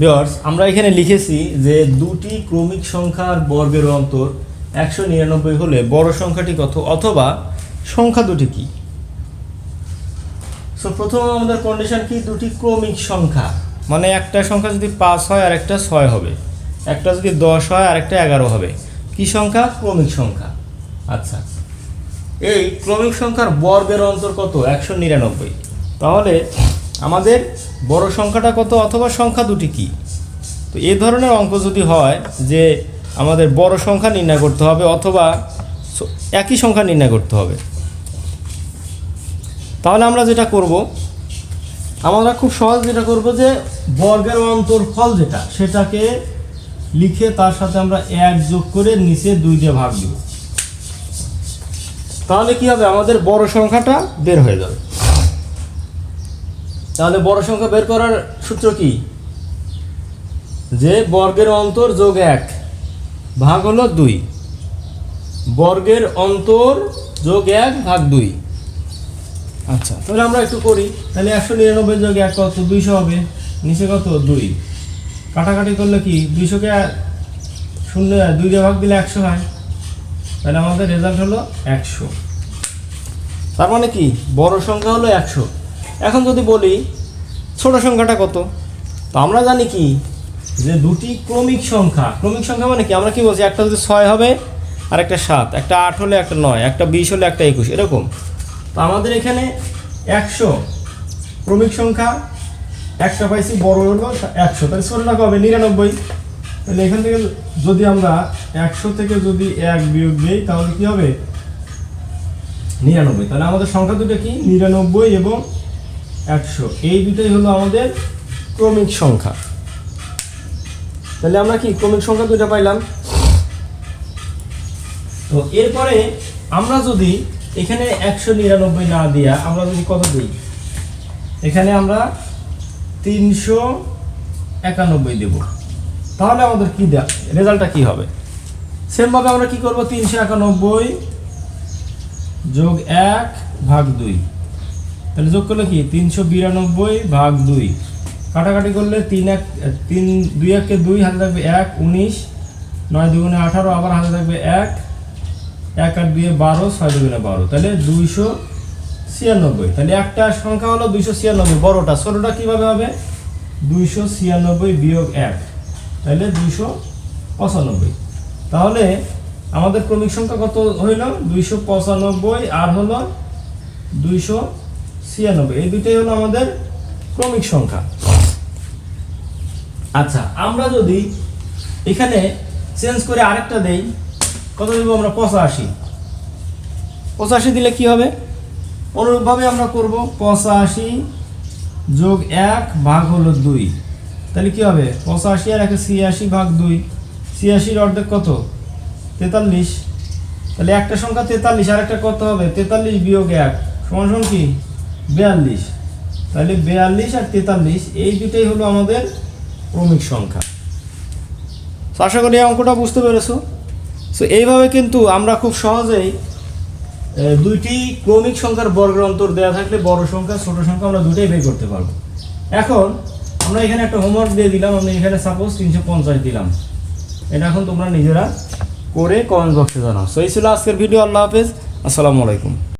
Viewers আমরা এখানে লিখেছি যে দুটি ক্রমিক সংখ্যার বর্গের অন্তর একশো নিরানব্বই হলে বড় সংখ্যাটি কত অথবা সংখ্যা দুটি কি? সো প্রথম আমাদের কন্ডিশন কি? দুটি ক্রমিক সংখ্যা। মানে একটা সংখ্যা যদি পাঁচ হয় আর একটা ছয় হবে। একটা যদি দশ হয় আর একটা এগারো হবে। কি সংখ্যা? ক্রমিক সংখ্যা। আচ্ছা। এই ক্রমিক সংখ্যার বর্গের অন্তর কত? একশো নিরানব্বই। তাহলে আমাদের বড় সংখ্যাটা কত অথবা সংখ্যা দুটি কি? তো এ ধরনের অঙ্ক যদি হয় যে আমাদের বড় সংখ্যা নির্ণয় করতে হবে অথবা একই সংখ্যা নির্ণয় করতে হবে। তাহলে আমরা যেটা করব, আমরা খুব সহজ যেটা করব যে বর্গের অন্তরফল যেটা, সেটাকে লিখে তার সাথে আমরা এক যোগ করে নিচে দুই দিয়ে ভাগ দিব। তাহলে কি হবে? আমাদের বড় সংখ্যাটা বের হয়ে যাবে। তাহলে বড় সংখ্যা বের করার সূত্র কি? যে বর্গের অন্তর যোগ এক, ভাগ হলো দুই। বর্গের অন্তর যোগ এক, ভাগ দুই। আচ্ছা তাহলে আমরা একটু করি। তাহলে একশো নিরানব্বই যোগ এক কত? দুইশো হবে। নিচে কত? দুই। কাটাকাটি করলে কি? দুইশোকে শূন্য দুই ভাগ দিলে একশো হয়। তাহলে আমাদের রেজাল্ট হলো একশো। তার মানে কি? বড় সংখ্যা হলো একশো। এখন যদি বলি, ছোট সংখ্যাটা কত? তো আমরা জানি কি? যে দুটি ক্রমিক সংখ্যা ক্রমিক সংখ্যা মানে কি? আমরা কি বলছি, একটা যদি ছয় হবে আর একটা সাত, একটা আট হলে একটা নয়, একটা বিশ হলে একটা একুশ, এরকম। তো আমাদের এখানে একশো ক্রমিক সংখ্যা, একটা পাইছি বড় হলো একশো, তাহলে ছোটটা কবে? নিরানব্বই। তাহলে এখান থেকে যদি আমরা একশো থেকে যদি এক বিয়োগ দিই, তাহলে কি হবে? নিরানব্বই। তাহলে আমাদের সংখ্যা দুটো কি? নিরানব্বই এবং একশো। এই দুটোই হলো আমাদের ক্রমিক সংখ্যা। তাহলে আমরা কি ক্রমিক সংখ্যা দুটো পাইলাম? তো এরপরে আমরা যদি এখানে একশো নিরানব্বই না দিয়া আমরা যদি কত দিই? এখানে আমরা তিনশো একানব্বই দেব। তাহলে আমাদের কি দেয়া রেজাল্টটা কি হবে? সেমভাবে আমরা কি করব? তিনশো একানব্বই যোগ এক ভাগ দুই। তাহলে যোগ করলে কি? তিনশো বিরানব্বই ভাগ দুই। কাটাকাটি করলে তিন এক, তিন, দুই একে দুই হাতে থাকবে এক, উনিশ। নয় দুগুণে আঠারো, আবার হাতে থাকবে এক। এক আট দুয়ে বারো, ছয় দুগুণে বারো। তাহলে দুইশো ছিয়ানব্বই। তাহলে একটা সংখ্যা হলো দুইশো ছিয়ানব্বই, বড়টা। ছোটোটা কীভাবে হবে? দুইশো ছিয়ানব্বই বিয়োগ এক। তাহলে দুইশো পঁচানব্বই। তাহলে আমাদের ক্রমিক সংখ্যা কত হইল? দুইশো পঁচানব্বই, আর হলো দুইশো ছিয়ানব্বই। এই দুইটাই হলো আমাদের ক্রমিক সংখ্যা। আচ্ছা আমরা যদি এখানে চেঞ্জ করে আরেকটা দেই, কত দেবো আমরা? পঁচাশি। পঁচাশি দিলে কি হবে? অনুরূপভাবে আমরা করব পঁচাশি যোগ এক ভাগ হলো দুই। তাহলে কি হবে? পঁচাশি আর একে ছিয়াশি ভাগ দুই। ছিয়াশির অর্ধেক কত? তেতাল্লিশ। তাহলে একটা সংখ্যা তেতাল্লিশ আর একটা কত হবে। তেতাল্লিশ বিয়োগ এক, সমান সমান কি? বিয়াল্লিশ। তাহলে বিয়াল্লিশ আর তেতাল্লিশ, এই দুটাই হলো আমাদের ক্রমিক সংখ্যা। আশা করি অঙ্কটা বুঝতে পেরেছ। সো এইভাবে কিন্তু আমরা খুব সহজেই দুইটি ক্রমিক সংখ্যার বর্গের অন্তর দেওয়া থাকলে বড় সংখ্যা, ছোট সংখ্যা আমরা দুটোই বের করতে পারব। এখন আমরা এখানে একটা হোমওয়ার্ক দিয়ে দিলাম আমি এখানে সাপোজ তিনশো পঞ্চাশ দিলাম। এটা এখন তোমরা নিজেরা করে কমেন্ট বক্সে জানাও। সো এই ছিল আজকের ভিডিও আল্লাহ হাফেজ। আসসালামু আলাইকুম।